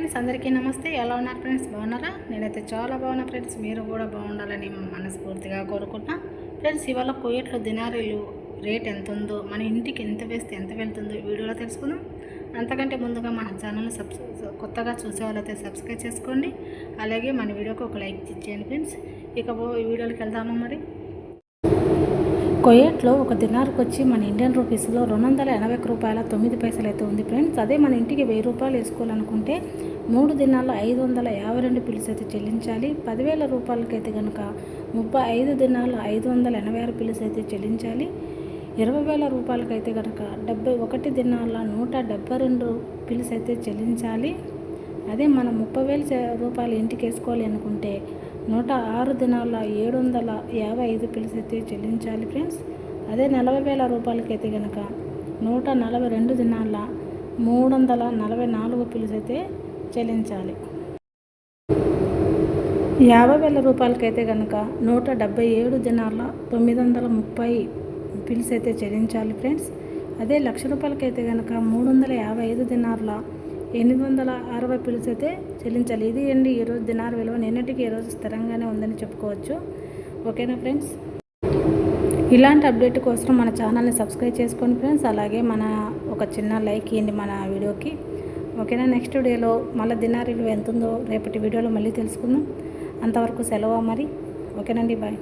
Friends అందరికీ నమస్తే. ఎలా ఉన్నారు ఫ్రెండ్స్? బాగున్నారా? నేనైతే చాలా బాగున్నా ఫ్రెండ్స్. మీరు కూడా బాగుండాలని మనస్ఫూర్తిగా కోరుకుంటున్నా. ఫ్రెండ్స్ ఇవాళ కోయట్లో దినారీలు రేట్ ఎంత ఉందో మన ఇంటికి ఎంత వేస్తే ఎంత వెళ్తుందో వీడియోలో తెలుసుకుందాం. అంతకంటే ముందుగా మన ఛానల్ని సబ్స్ కొత్తగా చూసే వాళ్ళైతే సబ్స్క్రైబ్ చేసుకోండి. అలాగే మన వీడియోకి ఒక లైక్ ఇచ్చేయండి ఫ్రెండ్స్. ఇక ఈ వీడియోకి వెళ్దామా మరి? కొయ్యట్లో ఒక దినార్కి వచ్చి మన ఇండియన్ రూపీస్లో రెండు వందల ఎనభై రూపాయల తొమ్మిది పైసలు అయితే ఉంది ఫ్రెండ్స్. అదే మన ఇంటికి వెయ్యి రూపాయలు వేసుకోవాలనుకుంటే మూడు దినాల్లో ఐదు వందల యాభై రెండు పిల్స్ అయితే చెల్లించాలి. పదివేల రూపాయలకైతే కనుక ముప్పై ఐదు దినాల్లో ఐదు వందల ఎనభై ఆరు పిల్స్ అయితే చెల్లించాలి. ఇరవై వేల రూపాయలకైతే కనుక డెబ్బై ఒకటి దినాల నూట డెబ్బై రెండు పిల్స్ అయితే చెల్లించాలి. అదే మనం ముప్పై వేల రూపాయలు ఇంటికి వేసుకోవాలి అనుకుంటే నూట ఆరు దినాల ఏడు వందల యాభై ఐదు పిల్స్ అయితే చెల్లించాలి ఫ్రెండ్స్. అదే నలభై వేల రూపాయలకైతే కనుక నూట నలభై రెండు దినాల మూడు వందల నలభై నాలుగు పిల్స్ అయితే చెల్లించాలి. యాభై వేల రూపాయలకైతే కనుక నూట డెబ్బై ఏడు దినాల తొమ్మిది వందల ముప్పై పిల్స్ అయితే చెల్లించాలి ఫ్రెండ్స్. అదే లక్ష రూపాయలకైతే కనుక మూడు వందల యాభై ఐదు దినార్ల ఎనిమిది వందల అరవై పిల్స్ అయితే చెల్లించాలి. ఇది అండి ఈరోజు దినార్ విలువ. నిన్నటికి ఈరోజు స్థిరంగానే ఉందని చెప్పుకోవచ్చు. ఓకేనా ఫ్రెండ్స్? ఇలాంటి అప్డేట్ కోసం మన ఛానల్ని సబ్స్క్రైబ్ చేసుకోండి ఫ్రెండ్స్. అలాగే మన ఒక చిన్న లైక్ ఇవ్వండి మన వీడియోకి. ఓకేనా? నెక్స్ట్ వీడియోలో మళ్ళీ దినారీలు ఎంత ఉందో రేపటి వీడియోలో మళ్ళీ తెలుసుకుందాం. అంతవరకు సెలవు మరి. ఓకేనండి బాయ్.